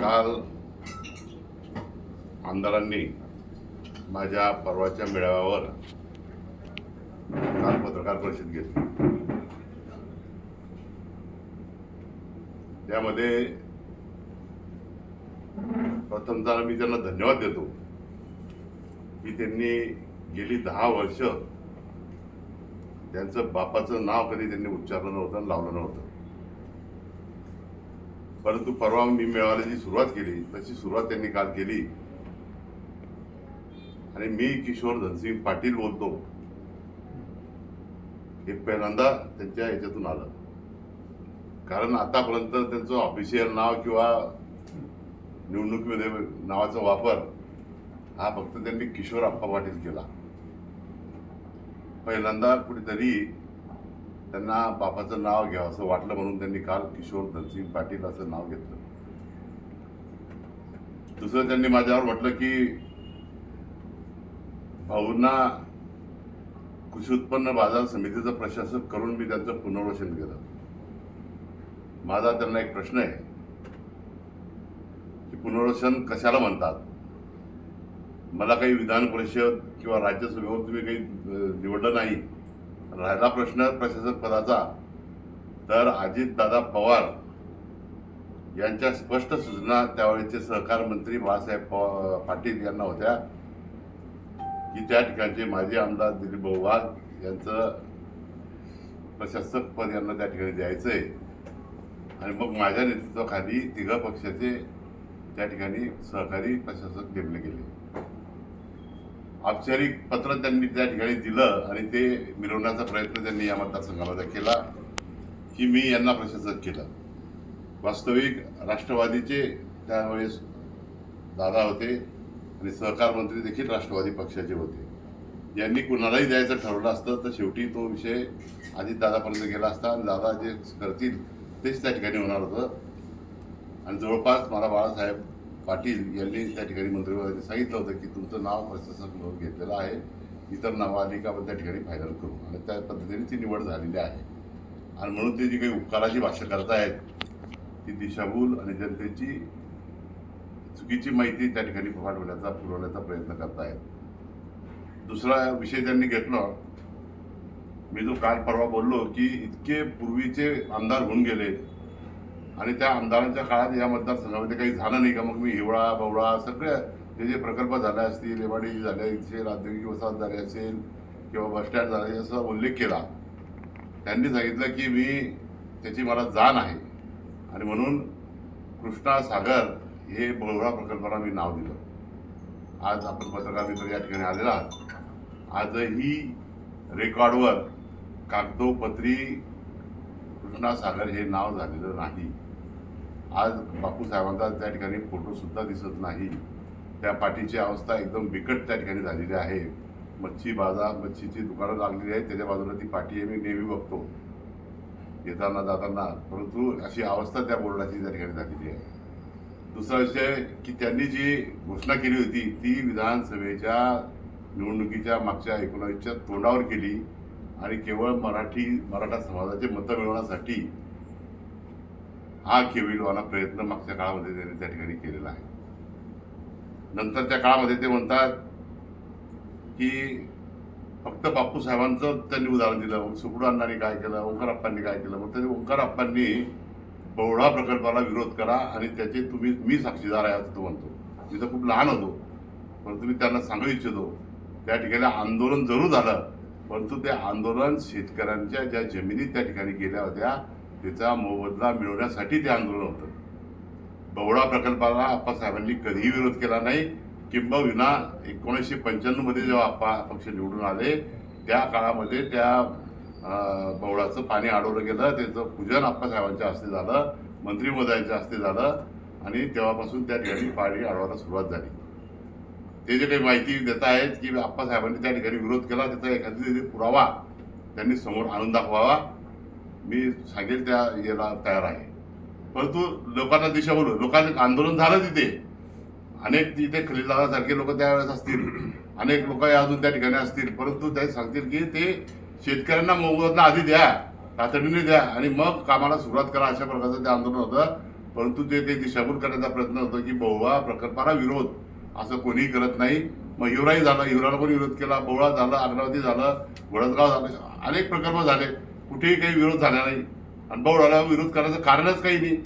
काल आमदारांनी माझ्या परवाच्या मेळाव्यावर काल पत्रकार परिषद घेतली. त्यामध्ये प्रथमतः मी त्यांना धन्यवाद देतो की त्यांनी गेली दहा वर्ष त्यांचं बापाचं नाव कधी त्यांनी उच्चारलं नव्हतं आणि लावलं नव्हतं. परंतु परवा मी मेळाव्याला जी सुरुवात केली तशी सुरुवात त्यांनी काल केली. आणि मी किशोर धनसिंग पाटील बोलतो. हे पहिल्यांदा त्यांच्या ह्याच्यातून आलं. कारण आतापर्यंत त्यांचं ऑफिशियल नाव किंवा निवडणुकीमध्ये नावाचा वापर हा फक्त त्यांनी किशोर आप्पा पाटील केला. पहिल्यांदा कुठेतरी त्यांना बापाचं नाव घ्यावं असं वाटलं म्हणून त्यांनी काल किशोर धनसिंग पाटील असं नाव घेतलं. दुसरं त्यांनी माझ्यावर म्हटलं की भाऊंना कृषी उत्पन्न बाजार समितीचं प्रशासक करून मी त्यांचं पुनर्वसन केलं. माझा त्यांना एक प्रश्न आहे की पुनर्वसन कशाला म्हणतात? मला काही विधान परिषद किंवा राज्यसभेवर तुम्ही काही निवडलं नाही राहिला प्रश्न प्रशासक पदाचा तर अजितदादा पवार यांच्या स्पष्ट सूचना त्यावेळेचे सहकार मंत्री बाळासाहेब पाटील यांना होत्या की त्या ठिकाणचे माजी आमदार दिलीप भाऊ वाघ यांचं प्रशासक पद यांना त्या ठिकाणी द्यायचंय. आणि मग माझ्या नेतृत्वाखाली तिघ पक्षाचे त्या ठिकाणी सहकारी प्रशासक नेमले गेले. औपचारिक पत्र त्यांनी त्या ठिकाणी दिलं आणि ते मिळवण्याचा प्रयत्न त्यांनी या मतदारसंघामध्ये केला की मी यांना प्रशासक केलं. वास्तविक राष्ट्रवादीचे त्यावेळेस दादा होते आणि सहकार मंत्री देखील राष्ट्रवादी पक्षाचे होते. यांनी कुणालाही द्यायचं ठरवलं असतं तर शेवटी तो विषय आधी दादापर्यंत गेला असता आणि दादा जे करतील तेच त्या ठिकाणी होणार होतं. आणि जवळपास मला बाळासाहेब पाटील यांनी त्या ठिकाणी मंत्रिमंडळाने सांगितलं होतं की तुमचं नाव प्रशासन म्हणून घेतलेलं आहे. इतर नावालिका पण आपण त्या ठिकाणी फायनल करू. आणि त्या पद्धतीने ती निवड झालेली आहे. आणि म्हणून ते जी काही उपकाराची भाषा करतायत ती दिशाभूल आणि जनतेची चुकीची माहिती त्या ठिकाणी पाठवण्याचा पुरवण्याचा प्रयत्न करतायत. दुसरा विषय त्यांनी घेतला. मी जो काल परवा बोललो की इतके पूर्वीचे आमदार होऊन गेले आणि त्या आमदारांच्या काळात या मतदारसंघामध्ये काही झालं नाही का? मग मी हिवळा बवळा सगळ्या जे जे प्रकल्प झाले असतील एवाडी झाले असेल औद्योगिक वसाहत झाले असेल किंवा बसस्टँड झाले असा उल्लेख केला. त्यांनी सांगितलं की मी त्याची मला जाण आहे. आणि म्हणून कृष्णा सागर हे बवळा प्रकल्पाला मी नाव दिलं. आज आपण पत्रकार मित्र या ठिकाणी आलेला आहात. आजही रेकॉर्डवर कागदोपत्री कृष्णा सागर हे नाव झालेलं नाही. आज बापूसाहेबांचा त्या ठिकाणी फोटोसुद्धा दिसत नाही. त्या पाठीची अवस्था एकदम बिकट त्या ठिकाणी झालेली आहे. मच्छी बाजार मच्छीची दुकानं लागलेली आहेत. त्याच्या बाजूला ती पाठी आहे मी नेहमी बघतो. येताना जाताना. परंतु अशी अवस्था त्या बोर्डाची त्या ठिकाणी झालेली आहे. दुसरा विषय की त्यांनी जी घोषणा केली होती ती विधानसभेच्या निवडणुकीच्या मागच्या एकोणावीसच्या तोंडावर केली. आणि केवळ मराठी मराठा समाजाचे मतं मिळवण्यासाठी हा केविलवाना प्रयत्न मागच्या काळामध्ये त्यांनी त्या ठिकाणी केलेला आहे. नंतर त्या काळामध्ये ते म्हणतात की फक्त बापू साहेबांचं त्यांनी उदाहरण दिलं मग सुकुडांनी काय केलं ओंकारप्पांनी काय केलं? मग त्यांनी ओंकारप्पांनी बवळा प्रकल्पाला विरोध करा आणि त्याचे तुम्ही मी साक्षीदार आहे असं तो म्हणतो. मी तर खूप लहान होतो परंतु मी त्यांना सांगू इच्छितो. त्या ठिकाणी आंदोलन जरूर झालं परंतु ते आंदोलन शेतकऱ्यांच्या ज्या जमिनी त्या ठिकाणी गेल्या होत्या त्याचा मोबदला मिळवण्यासाठी ते आंदोलन होतं. बवडा प्रकल्पाला आप्पासाहेबांनी कधीही विरोध केला नाही. किंबहुना एकोणीसशे पंच्याण्णवमध्ये जेव्हा आप्पा पक्ष निवडून आले त्या काळामध्ये त्या बवळाचं पाणी अडवलं गेलं त्याचं पूजन आप्पासाहेबांच्या हस्ते झालं मंत्रिमहोदयांच्या हस्ते झालं आणि तेव्हापासून त्या ठिकाणी पाणी अडवायला सुरुवात झाली. ते जे काही माहिती देत आहेत की आप्पासाहेबांनी त्या ठिकाणी विरोध केला त्याचा एखादी पुरावा त्यांनी समोर आणून दाखवावा. मी सांगेल त्या याला तयार आहे. परंतु लोकांना दिशा बोलू. लोकांचं आंदोलन झालं तिथे. अनेक तिथे खलीलदादासारखे लोक त्यावेळेस असतील. अनेक लोक अजून त्या ठिकाणी असतील. परंतु ते सांगतील की ते शेतकऱ्यांना मोबदला आधी द्या तातडीने द्या आणि मग कामाला सुरुवात करा अशा प्रकारचं ते आंदोलन होतं. परंतु ते ते दिशाभूल करण्याचा प्रयत्न होतो की बहुवा प्रकल्पाला विरोध. असं कोणीही करत नाही. मग हिवराही झालं. हिवराला पण विरोध केला. बोळा झालं. अग्रावती झालं. घोडदगाव झालं. अनेक प्रकल्प झाले. कुठेही काही विरोध झाला नाही. आणि बौळाला विरोध करायचं कारणच काही नाही.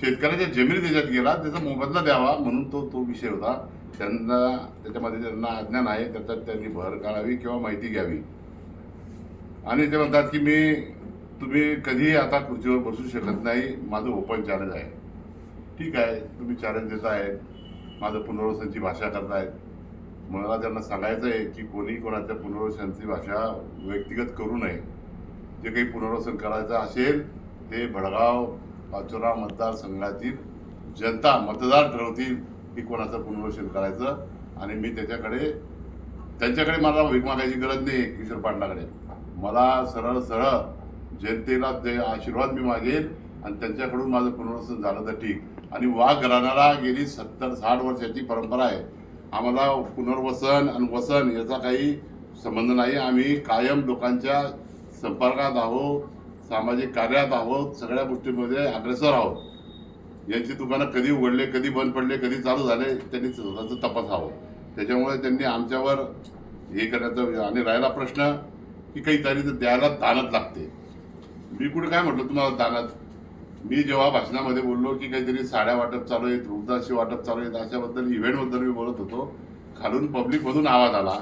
शेतकऱ्याच्या जमिनी त्याच्यात गेला त्याचा मोबदला द्यावा म्हणून तो तो विषय होता. त्यांना त्याच्यामध्ये त्यांना अज्ञान आहे त्याच्यात त्यांनी भर काढावी किंवा माहिती घ्यावी. आणि ते म्हणतात की मी तुम्ही कधीही आता खुर्चीवर बसू शकत नाही. माझं ओपन चॅलेंज आहे. ठीक आहे तुम्ही चॅलेंज देत आहेत. माझं पुनर्वसनची भाषा करतायत. मला त्यांना सांगायचं आहे की कोणी कोणाच्या पुनर्वसनाची भाषा व्यक्तिगत करू नये. जे काही पुनर्वसन करायचं असेल ते भडगाव पाचोरा मतदारसंघातील जनता मतदार ठरवतील की कोणाचं पुनर्वसन करायचं. आणि मी त्याच्याकडे त्यांच्याकडे मला भीक मागायची गरज नाही किशोर पाटलाकडे. मला सरळ सरळ जनतेला ते आशीर्वाद मी मागेल आणि त्यांच्याकडून माझं पुनर्वसन झालं तर ठीक. आणि वाघ घराण्याला गेली सत्तर साठ वर्षाची परंपरा आहे. आम्हाला पुनर्वसन आणि वसन याचा काही संबंध नाही. आम्ही कायम लोकांच्या संपर्कात आहोत सामाजिक कार्यात आहोत सगळ्या गोष्टींमध्ये अग्रेसर आहोत. यांची दुकानं कधी उघडले कधी बंद पडले कधी चालू झाले त्यांनी स्वतःचं तपासावं त्याच्यामुळे त्यांनी आमच्यावर हे करण्याचा आणि राहिला प्रश्न की काहीतरी तर द्यायला दानत लागते. मी कुठे काय म्हटलं तुम्हाला दानत मी जेव्हा भाषणामध्ये बोललो की काहीतरी साड्या वाटप चालू आहेत रुग्णाशी वाटप चालू आहेत अशाबद्दल इव्हेंटबद्दल मी बोलत होतो. खालून पब्लिकमधून आवाज आला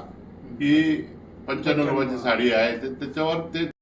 की पंच्याण्णव रुपयाची साडी आहे. ते- त्याच्यावर ते